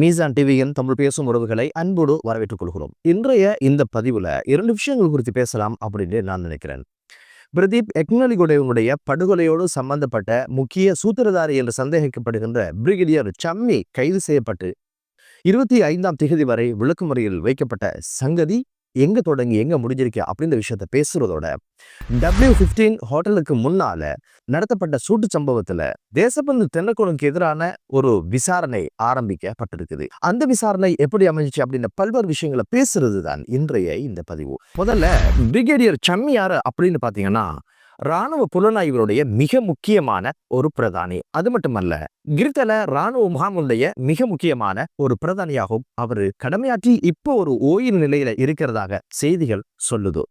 மீசான் டிவியின் தமிழ் பேசும் உறவுகளை அன்போடு வரவேற்றுக் கொள்கிறோம். இன்றைய இந்த பதிவுல இரண்டு விஷயங்கள் குறித்து பேசலாம் அப்படின்னு நான் நினைக்கிறேன். பிரதீப் எக்னலிகுடையவனுடைய படுகொலையோடு சம்பந்தப்பட்ட முக்கிய சூத்திரதாரி என்று சந்தேகிக்கப்படுகின்ற பிரிகேடியர் சம்மி கைது செய்யப்பட்டு இருபத்தி ஐந்தாம் திகதி வரை விளக்குமுறையில் வைக்கப்பட்ட சங்கதி எங்கே தொடங்கி எங்கே முடிஞ்சிருக்கு அப்படின்ற விஷயத்த பேசுறதோட டபிள்யூ ஃபிஃப்டீன் ஹோட்டலுக்கு முன்னால் நடத்தப்பட்ட சூட்டு சம்பவத்தில் தேசபந்து தென்னக்குழுக்கு எதிரான ஒரு விசாரணை ஆரம்பிக்கப்பட்டிருக்குது. அந்த விசாரணை எப்படி அமைஞ்சிச்சு அப்படின்ற பல்வேறு விஷயங்களை பேசுறது தான் இன்றைய இந்த பதிவு. முதல்ல பிரிகேடியர் சம்மியார் அப்படின்னு பார்த்தீங்கன்னா ராணுவ புலனாய்வருடைய மிக முக்கியமான ஒரு பிரதானி. அது மட்டுமல்ல கிரித்தல ராணுவ முகாமுடைய மிக முக்கியமான ஒரு பிரதானியாகவும் அவர் கடமையாற்றி இப்போ ஒரு ஓய்வு நிலையில இருக்கிறதாக செய்திகள் சொல்லுது.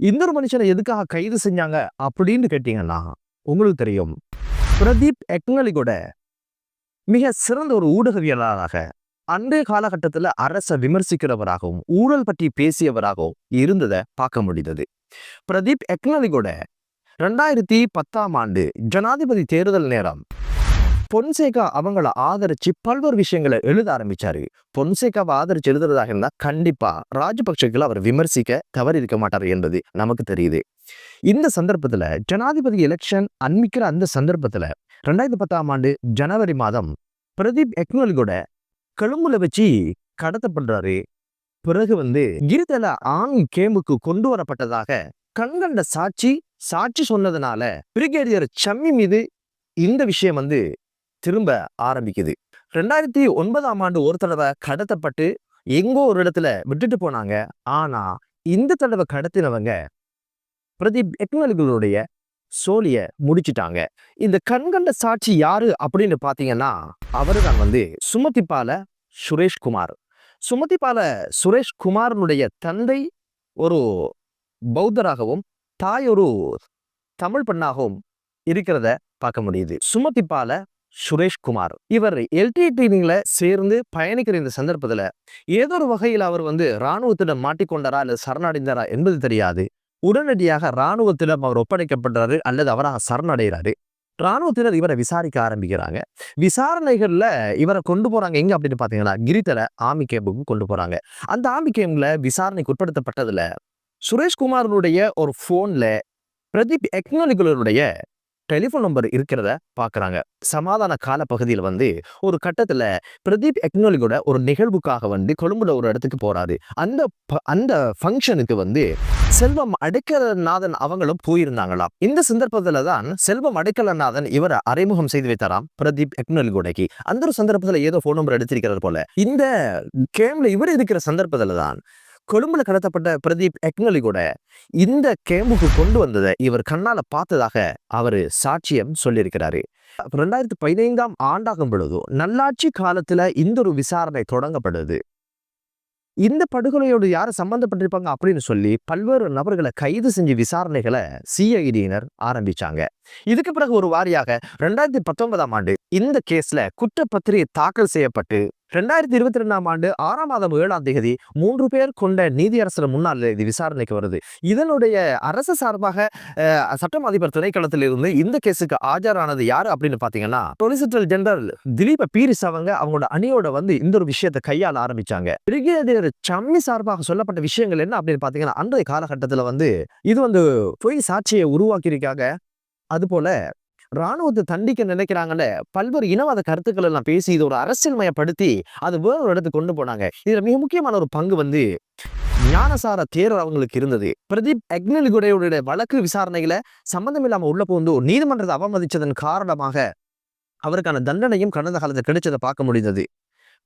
இந்த ஒரு மனுஷனை எதுக்காக கைது செஞ்சாங்க? அப்படின்னு கேட்டீங்கன்னா உங்களுக்கு தெரியும். பிரதீப் எக்னலிகோட மிக சிறந்த ஒரு ஊடகவியலாளராக அன்றைய காலகட்டத்தில் அரசை விமர்சிக்கிறவராகவும் ஊழல் பற்றி பேசியவராகவும் இருந்ததை பார்க்க முடிந்தது. பிரதீப் எக்னலிகோட ரெண்டாயிரத்தி பத்தாம் ஆண்டு ஜனாதிபதி தேர்தல் நேரம். பொன்சேகா அவங்கள ஆதரிச்சு பல்வேறு விஷயங்களை எழுத ஆரம்பிச்சாரு. பொன்சேகாவை ஆதரிச்சு எழுதுறதாக இருந்தா கண்டிப்பா ராஜபக்சேக்களை அவர் விமர்சிக்க தவறி இருக்க மாட்டார் என்பது நமக்கு தெரியுது. இந்த சந்தர்ப்பத்துல ஜனாதிபதி எலெக்ஷன் அன்மிக்கிற அந்த சந்தர்ப்பத்துல ரெண்டாயிரத்தி பத்தாம் ஆண்டு ஜனவரி மாதம் பிரதீப் எக்னலிகோட கொழும்புல வச்சு கடத்தப்படுறாரு. பிறகு வந்து கிரிதல ஆண் கேமுக்கு கொண்டு வரப்பட்டதாக கண்கண்ட சாட்சி சாட்சி சொன்னதுனால பிரிகேடியர் சம்மி மீது இந்த விஷயம் வந்து திரும்ப ஆரம்பிக்குது. ரெண்டாயிரத்தி ஒன்பதாம் ஆண்டு ஒரு தடவை கடத்தப்பட்டு எங்கோ ஒரு இடத்துல விட்டுட்டு போனாங்க. ஆனா இந்த தடவை கடத்தினவங்க பிரதீப் எக்னல்களுடைய சோழிய முடிச்சிட்டாங்க. இந்த கண்கண்ட சாட்சி யாரு அப்படின்னு பாத்தீங்கன்னா அவரு தான் வந்து சுமதிப்பால சுரேஷ்குமார். சுமதிபால சுரேஷ் குமாரனுடைய தந்தை ஒரு பௌத்தராகவும் தாய் ஒரு தமிழ் பெண்ணாகவும் இருக்கிறத பார்க்க முடியுது. சுமதிபால சுரேஷ்குமார். இவர் எல்டிடில சேர்ந்து பயணிக்கிற இந்த சந்தர்ப்பத்துல ஏதோ ஒரு வகையில் அவர் வந்து இராணுவத்திடம் மாட்டிக்கொண்டாரா அல்லது சரணடைந்தாரா என்பது தெரியாது. உடனடியாக இராணுவத்திடம் அவர் ஒப்படைக்கப்படுறாரு அல்லது அவராக சரணடைகிறாரு. இராணுவத்தினர் இவரை விசாரிக்க ஆரம்பிக்கிறாங்க. விசாரணைகளில் இவரை கொண்டு போகிறாங்க எங்கே அப்படின்னு பார்த்தீங்கன்னா கிரித்தல ஆமி கேம்புக்கு கொண்டு போகிறாங்க அந்த ஆமி கேம்பில் விசாரணைக்கு உட்படுத்தப்பட்டதில் சுரேஷ்குமாரனுடைய ஒரு ஃபோனில் பிரதீப் எக்னாலிகுலருடைய டெலிஃபோன் நம்பர் இருக்கிறத பார்க்குறாங்க. சமாதான கால பகுதியில் வந்து ஒரு கட்டத்தில் பிரதீப் எக்னாலிகோட ஒரு நிகழ்வுக்காக வந்து கொழும்புல ஒரு இடத்துக்கு போகிறாரு அந்த அந்த ஃபங்க்ஷனுக்கு வந்து செல்வம் அடைக்கலநாதன் அவங்களும் போயிருந்தாங்களாம் இந்த சந்தர்ப்பத்துல தான் செல்வம் அடைக்கலநாதன் இவரை அறிமுகம் செய்து வைத்தாராம் பிரதீப் எக்னாலிகோடைக்கு அந்த ஒரு சந்தர்ப்பத்தில் ஏதோ ஃபோன் நம்பர் எடுத்திருக்கிறார் போல. இந்த கேம்ல இவர் இருக்கிற சந்தர்ப்பத்துல தான் கொழும்புல கடத்தப்பட்ட பிரதீப் எக்னலி கூட இந்த கேம்புக்கு கொண்டு வந்ததை இவர் கண்ணால பார்த்ததாக அவர் சாட்சியம் சொல்லியிருக்கிறாரு. ரெண்டாயிரத்தி பதினைந்தாம் ஆண்டாகும் பொழுது நல்லாட்சி காலத்துல இந்த ஒரு விசாரணை தொடங்கப்படுது. இந்த படுகொலையோடு யார் சம்பந்தப்பட்டிருப்பாங்க அப்படின்னு சொல்லி பல்வேறு நபர்களை கைது செஞ்சு விசாரணைகளை சிஐடியினர் ஆரம்பிச்சாங்க. இதுக்கு பிறகு ஒரு வாரியாக ரெண்டாயிரத்தி பத்தொன்பதாம் ஆண்டு இந்த கேஸ்ல குற்றப்பத்திரிகை தாக்கல் செய்யப்பட்டு ரெண்டாயிரத்தி இருபத்தி ரெண்டாம் ஆண்டு ஆறாம் மாதம் ஏழாம் தேதி மூன்று பேர் கொண்ட நீதியரசர் முன்னால் இது விசாரணைக்கு வருது. இதனுடைய அரசு சார்பாக சட்டம் அதிபர் திணைக்களத்தில் இருந்து இந்த கேஸுக்கு ஆஜரானது யாரு அப்படின்னு பாத்தீங்கன்னா சொலிசிட்டர் ஜெனரல் திலீப பீரிஸ் அவங்க அவங்களோட அணியோட வந்து இந்த ஒரு விஷயத்தை கையாள ஆரம்பிச்சாங்க. பிரிகேடியர் சம்மி சார்பாக சொல்லப்பட்ட விஷயங்கள் என்ன அப்படின்னு பாத்தீங்கன்னா அன்றைய காலகட்டத்தில் வந்து இது வந்து பொய் சாட்சியை உருவாக்கியிருக்காங்க. அது போல ராணுவத்தை தண்டிக்க நினைக்கிறாங்கல்ல பல்வேறு இனவாத கருத்துக்கள் எல்லாம் பேசி இது ஒரு அரசியல் மயப்படுத்தி அது வேறொரு இடத்துக்கு கொண்டு போனாங்க. இதுல மிக முக்கியமான ஒரு பங்கு வந்து ஞானசார தேரர் அவங்களுக்கு இருந்தது. பிரதீப் அக்னிலிகுடையுடைய வழக்கு விசாரணைகளை சம்பந்தம் இல்லாம உள்ள போந்து நீதிமன்றத்தை அவமதிச்சதன் காரணமாக அவருக்கான தண்டனையும் கடந்த காலத்தில் கிடைச்சதை பார்க்க முடிந்தது.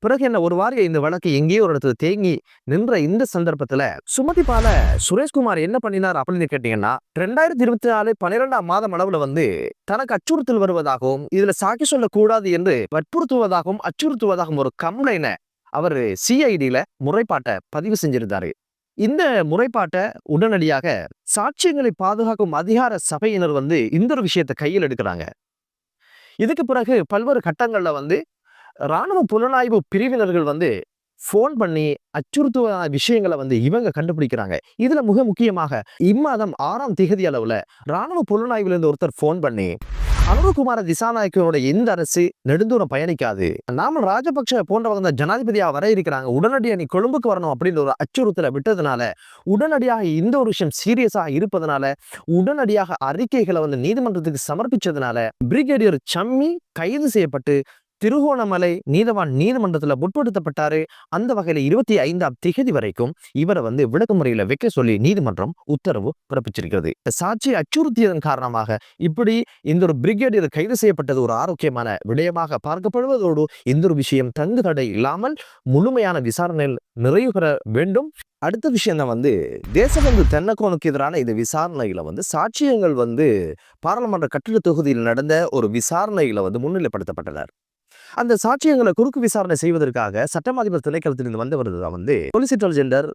பிறகு என்ன ஒரு வாரிய இந்த வழக்கு எங்கேயோ ஒரு இடத்துல தேங்கி நின்ற இந்த சந்தர்ப்பத்துல சுமதிபால சுரேஷ்குமார் என்ன பண்ணினார் அப்படின்னு கேட்டீங்கன்னா ரெண்டாயிரத்தி இருபத்தி நாலு பன்னிரெண்டாம் மாதம் அளவுல வந்து தனக்கு அச்சுறுத்தல் வருவதாகவும் இதுல சாக்கி சொல்லக்கூடாது என்று வற்புறுத்துவதாகவும் அச்சுறுத்துவதாகவும் ஒரு கம்ப்ளைனை அவர் சிஐடியில முறைப்பாட்டை பதிவு செஞ்சிருந்தாரு. இந்த முறைப்பாட்டை உடனடியாக சாட்சியங்களை பாதுகாக்கும் அதிகார சபையினர் வந்து இந்த ஒரு விஷயத்தை கையில் எடுக்கிறாங்க. இதுக்கு பிறகு பல்வேறு கட்டங்கள்ல வந்து ராணுவ புலனாய்வு பிரிவினர்கள் வந்து ஃபோன் பண்ணி அச்சுறுத்துவ விஷயங்களை வந்து இவங்க கண்டுபிடிக்கிறாங்க. இதுல மிக முக்கியமாக இம்மாதம் ஆறாம் திகதி அளவுல ராணுவ புலனாய்வுல இருந்து ஒருத்தர் ஃபோன் பண்ணி அனுரகுமார திசாநாயக்கனுடைய இந்த அரசு நெடுந்தூரம் பயணிக்காது? நாமல் ராஜபக்ஷ போன்றவங்க தான் ஜனாதிபதியா வர இருக்கிறாங்க. உடனடியாக நீ கொழும்புக்கு வரணும் அப்படின்ற ஒரு அச்சுறுத்தலை விட்டதுனால உடனடியாக இந்த ஒரு விஷயம் சீரியஸாக இருப்பதனால உடனடியாக அறிக்கைகளை வந்து நீதிமன்றத்துக்கு சமர்ப்பிச்சதுனால பிரிகேடியர் சம்மி கைது செய்யப்பட்டு திருகோணமலை நீதவான் நீதிமன்றத்துல உட்படுத்தப்பட்டாரு அந்த வகையில இருபத்தி ஐந்தாம் திகதி வரைக்கும் இவரை வந்து விளக்கமுறையில வைக்க சொல்லி நீதிமன்றம் உத்தரவு பிறப்பிச்சிருக்கிறது. சாட்சி அச்சுறுத்தியதன் காரணமாக இப்படி இந்த ஒரு பிரிகேடியர் கைது செய்யப்பட்டது ஒரு ஆரோக்கியமான விடயமாக பார்க்கப்படுவதோடு இந்த ஒரு விஷயம் தங்கு தடை இல்லாமல் முழுமையான விசாரணையில் நிறைவு பெற வேண்டும். அடுத்த விஷயம் தான் வந்து தேசபந்து தென்னக்கோனுக்கு எதிரான இந்த விசாரணையில வந்து சாட்சியங்கள் வந்து பாராளுமன்ற கட்டிட தொகுதியில் நடந்த ஒரு விசாரணையில வந்து முன்னிலைப்படுத்தப்பட்டனர். அந்த சாட்சியங்களை குறுக்கு விசாரணை செய்வதற்காக சட்டமாதிபர் திணைக்களத்தில் திணைக்களத்திலிருந்து வந்தவர் தான் வந்து சொலிசிட்டர் ஜெண்டர்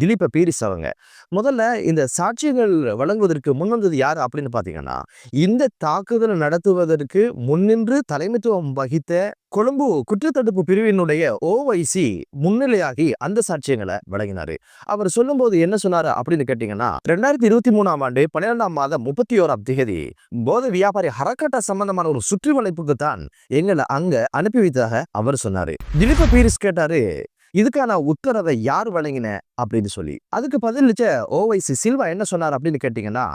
திலீப்ப பீரிஸ் அவங்க முதல்ல இந்த சாட்சியங்கள் வழங்குவதற்கு முன்வந்தது யார் அப்படின்னு பார்த்தீங்கன்னா இந்த தாக்குதல் நடத்துவதற்கு முன்னின்று தலைமைத்துவம் வகித்த கொழும்பு குற்றத்தடுப்பு பிரிவினுடைய ஓவைசி முன்னிலையாகி அந்த சாட்சியங்களை வழங்கினாரு. அவர் சொல்லும்போது என்ன சொன்னாரு அப்படின்னு கேட்டீங்கன்னா ரெண்டாயிரத்தி இருபத்தி மூணாம் ஆண்டு பன்னிரெண்டாம் மாதம் முப்பத்தி ஓராம் தேதி போத வியாபாரி ஹரக்கட்டா சம்பந்தமான ஒரு சுற்றி வளைப்புக்கு தான் எங்களை அங்க அனுப்பி வைத்ததாக அவர் சொன்னாரு. திலீப பீரிஸ் கேட்டாரு இதுக்கான உத்தரவை யார் வழங்கின? அப்படின்னு சொல்லி. அதுக்கு பதிலளிச்ச ஓவைசி சில்வா என்ன சொன்னார் அப்படின்னு கேட்டீங்கன்னா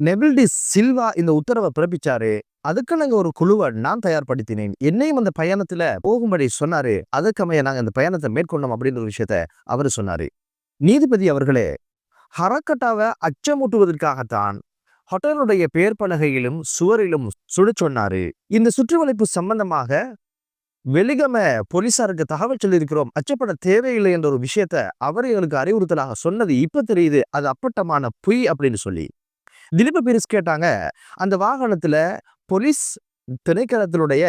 நெபில்டி சில்வா இந்த உத்தரவை பிறப்பிச்சாரு. அதுக்கு நாங்க ஒரு குழுவை நான் தயார்படுத்தினேன். என்னையும் அந்த பயணத்துல போகும்படி சொன்னாரு. அதுக்கமைய நாங்க அந்த பயணத்தை மேற்கொண்டோம் அப்படின்ற ஒரு விஷயத்த அவர் சொன்னாரு. நீதிபதி அவர்களே ஹரக்கட்டாவை அச்சமூட்டுவதற்காகத்தான் ஹோட்டலுடைய பேர் பலகையிலும் சுவரிலும் சுட சொன்னாரு. இந்த சுற்றுவளைப்பு சம்பந்தமாக வெளிகம போலீசாருக்கு தகவல் சொல்லியிருக்கிறோம். அச்சப்பட தேவையில்லை என்ற ஒரு விஷயத்த அவர் எங்களுக்கு அறிவுறுத்தலாக சொன்னது இப்ப தெரியுது. அது அப்பட்டமான பொய் அப்படின்னு சொல்லி. திலீப பீரிஸ் கேட்டாங்க அந்த வாகனத்துல போலீஸ் திணைக்களத்தினுடைய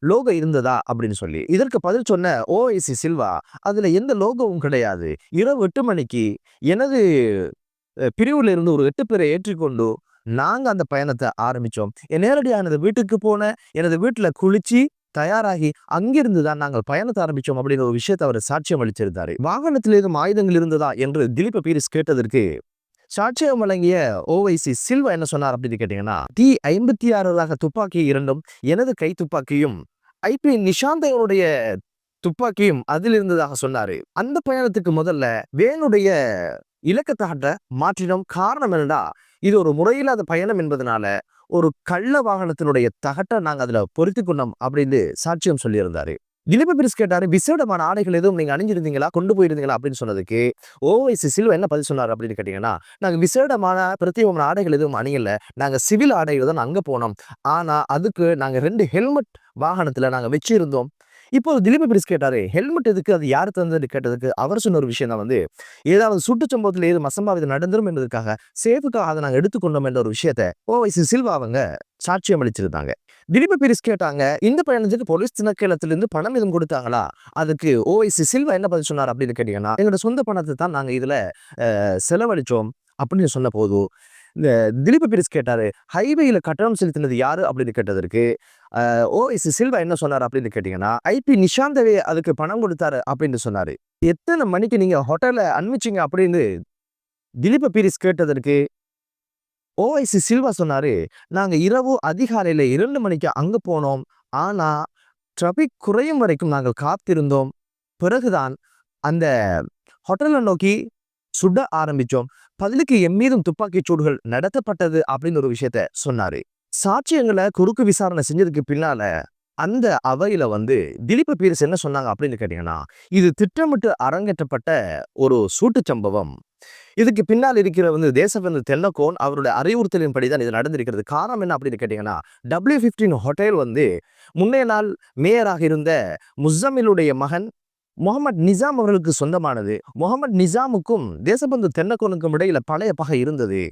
லோகோ இருந்ததா? அப்படின்னு சொல்லி. இதற்கு பதில் சொன்ன ஓஐசி சில்வா அதுல எந்த லோகோவும் கிடையாது. இரவு எட்டு மணிக்கு எனது பிரிவுல இருந்து ஒரு எட்டு பேரை ஏற்றிக்கொண்டு நாங்கள் அந்த பயணத்தை ஆரம்பிச்சோம். நேரடியாக எனது வீட்டுக்கு போன எனது வீட்டில் குளிச்சு தயாராகி அங்கிருந்து தான் நாங்கள் பயணத்தை ஆரம்பிச்சோம் அப்படிங்கிற ஒரு விஷயத்தை அவர் சாட்சியம் அளிச்சிருந்தாரு வாகனத்தில் ஆயுதங்கள் இருந்ததா என்று திலீப பீரிஸ் கேட்டதற்கு சாட்சியம் வழங்கிய ஓவைசி சில்வா என்ன சொன்னார் அப்படின்னு கேட்டீங்கன்னா டி ஐம்பத்தி ஆறு ரக துப்பாக்கி இரண்டும் எனது கை துப்பாக்கியும் ஐபி நிஷாந்தையனுடைய துப்பாக்கியும் அதில் இருந்ததாக சொன்னாரு. அந்த பயணத்துக்கு முதல்ல வேனுடைய இலக்கத்தாட்ட மாற்றினோம். காரணம் என்னடா? இது ஒரு முறையில்லாத பயணம் என்பதனால ஒரு கள்ள வாகனத்தினுடைய தகட்டை நாங்கள் அதில் பொருத்தி கொண்டோம் அப்படின்னு சாட்சியம் சொல்லியிருந்தாரு. திலீப பிரிஸ் கேட்டாரு விசேடமான ஆடைகள் எதுவும் நீங்க அணிஞ்சிருந்தீங்களா? கொண்டு போயிருந்தீங்களா? அப்படின்னு சொன்னதுக்கு ஓவைசி சில்வா என்ன பதில் சொன்னார்? அப்படின்னு கேட்டீங்கன்னா நாங்க விசேடமான பிரத்யேகமான ஆடைகள் எதுவும் அணியல. நாங்க சிவில் ஆடைகள் தான் அங்க போனோம். ஆனா அதுக்கு நாங்க ரெண்டு ஹெல்மெட் வாகனத்துல நாங்க வச்சிருந்தோம். இப்போ திலீப பிரிஸ் கேட்டாரு ஹெல்மெட் எதுக்கு? அது யார் தந்தது கேட்டதுக்கு அவர் சொன்ன ஒரு விஷயம் தான் வந்து ஏதாவது சுட்டு சம்பவத்தில் ஏது மசம்பாவிதம் நடந்துரும் என்பதற்காக சேஃபுக்காக அதை நாங்கள் எடுத்துக்கொண்டோம் என்ற ஒரு விஷயத்த ஓவைசி சில்வா அவங்க சாட்சியம் அளிச்சிருந்தாங்க. திலீப பிரிஸ் கேட்டாங்க இந்த பயணத்துக்கு போலீஸ் திணைக்களத்திலிருந்து பணம் எதுவும் கொடுத்தாங்களா? அதுக்கு ஓவைசி சில்வா என்ன பதில் சொன்னார்? அப்படின்னு கேட்டீங்கன்னா எங்களோட சொந்த பணத்தை தான் நாங்கள் இதில் செலவழித்தோம் அப்படின்னு சொன்ன போது இந்த திலீப பிரிஸ் கேட்டார் ஹைவேயில் கட்டணம் செலுத்தினது யார்? அப்படின்னு கேட்டதற்கு ஓஎஸ் சில்வா என்ன சொன்னார்? அப்படின்னு கேட்டிங்கன்னா ஐபி நிஷாந்தவே அதுக்கு பணம் கொடுத்தாரு அப்படின்னு சொன்னார். எத்தனை மணிக்கு நீங்கள் ஹோட்டலில் அனுப்பிச்சிங்க அப்படின்னு திலீப பீரிஸ் கேட்டதற்கு ஓஐசி சில்வா சொன்னார் நாங்கள் இரவு அதிகாலையில் இரண்டு மணிக்கு அங்கே போனோம். ஆனால் ட்ராஃபிக் குறையும் வரைக்கும் நாங்கள் காத்திருந்தோம். பிறகுதான் அந்த ஹோட்டலை நோக்கி சுட ஆரம்பிச்சோம். பதிலுக்கு எம்மீதும் துப்பாக்கிச் சூடுகள் நடத்தப்பட்டது அப்படின்னு ஒரு விஷயத்த சொன்னாரு. சாட்சியங்களை குறுக்கு விசாரணை செஞ்சதுக்கு பின்னால அந்த அவையில வந்து திலீப பீரிஸ் என்ன சொன்னாங்க அப்படின்னு கேட்டீங்கன்னா இது திட்டமிட்டு அரங்கேற்றப்பட்ட ஒரு சூட்டு சம்பவம். இதுக்கு பின்னால் இருக்கிற வந்து தேசபந்து தென்னகோன் அவருடைய அறிவுறுத்தலின்படி தான் இது நடந்திருக்கிறது. காரணம் என்ன அப்படின்னு கேட்டீங்கன்னா டபிள்யூ ஃபிஃப்டீன் ஹோட்டல் வந்து முன்னைய நாள் மேயராக இருந்த முசமிலுடைய மகன் முகமது நிசாம் அவர்களுக்கு சொந்தமானது. முகமது நிசாமுக்கும் தேசபந்து தென்னக்கோனுக்கும் இடையில பழைய பகை இருந்தது.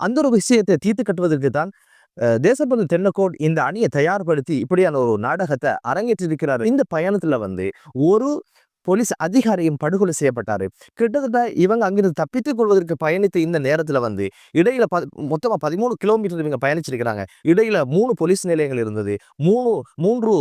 அந்த ஒரு விஷயத்தை தீர்த்து கட்டுவதற்கு தான் தேசபந்து தென்னக்கோட் இந்த அணியை தயார்படுத்தி இப்படியான ஒரு நாடகத்தை அரங்கேற்றிருக்கிறார். இந்த பயணத்துல வந்து ஒரு போலீஸ் அதிகாரியும் படுகொலை செய்யப்பட்டாரு. கிட்டத்தட்ட இவங்க அங்கிருந்து தப்பித்துக் கொள்வதற்கு பயணித்த இந்த நேரத்தில் வந்து இடையில ப மொத்தமாக பதிமூணு கிலோமீட்டர் இவங்க பயணிச்சிருக்கிறாங்க. இடையில மூணு போலீஸ் நிலையங்கள் இருந்தது. மூணு மூன்று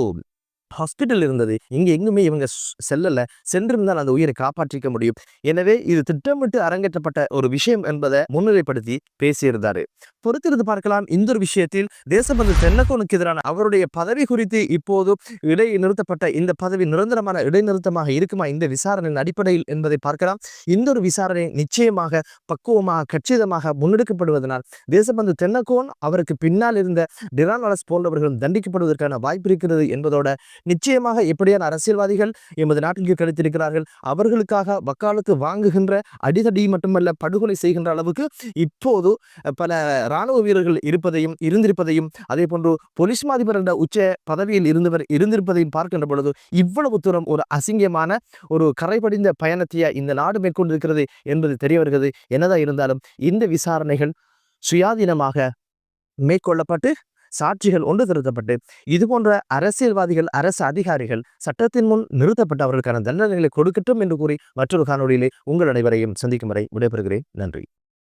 ஹாஸ்பிட்டல் இருந்தது. இங்கே எங்குமே இவங்க செல்லலை. சென்றிருந்தால் அந்த உயிரை காப்பாற்றிக்க முடியும். எனவே இது திட்டமிட்டு அரங்கேற்றப்பட்ட ஒரு விஷயம் என்பதை முன்னிலைப்படுத்தி பேசியிருந்தாரு. பொறுத்திருந்து பார்க்கலாம். இந்த ஒரு விஷயத்தில் தேசபந்து தென்னக்கோனுக்கு எதிரான அவருடைய பதவி குறித்து இப்போது இடை நிறுத்தப்பட்ட இந்த பதவி நிரந்தரமான இடைநிறுத்தமாக இருக்குமா? இந்த விசாரணையின் அடிப்படையில் என்பதை பார்க்கலாம். இந்த ஒரு விசாரணை நிச்சயமாக பக்குவமாக கச்சிதமாக முன்னெடுக்கப்படுவதனால் தேசபந்து தென்னக்கோன் அவருக்கு பின்னால் இருந்த டிரான் வலஸ் போன்றவர்களும் தண்டிக்கப்படுவதற்கான வாய்ப்பு இருக்கிறது என்பதோட நிச்சயமாக எப்படியான அரசியல்வாதிகள் எமது நாட்டிற்கு கிடைத்திருக்கிறார்கள் அவர்களுக்காக வக்காலத்து வாங்குகின்ற அடிதடி மட்டுமல்ல படுகொலை செய்கின்ற அளவுக்கு இப்போது பல இராணுவ வீரர்கள் இருப்பதையும் இருந்திருப்பதையும் அதே போன்று போலீஸ் மாதிபர் என்ற உச்ச பதவியில் இருந்தவர் இருந்திருப்பதையும் பார்க்கின்ற பொழுது இவ்வளவு தூரம் ஒரு அசிங்கமான ஒரு கரைபடிந்த பயணத்தையா இந்த நாடு மேற்கொண்டிருக்கிறது என்பது தெரிய வருகிறது என்னதான் இருந்தாலும் இந்த விசாரணைகள் சுயாதீனமாக மேற்கொள்ளப்பட்டு சாட்சிகள் ஒன்று திருத்தப்பட்டு இதுபோன்ற அரசியல்வாதிகள் அரசு அதிகாரிகள் சட்டத்தின் முன் நிறுத்தப்பட்டு அவர்களுக்கான தண்டனைகளை கொடுக்கட்டும் என்று கூறி மற்றொரு காணொலியிலே உங்கள் அனைவரையும் சந்திக்கும் வரை விடைபெறுகிறேன். நன்றி.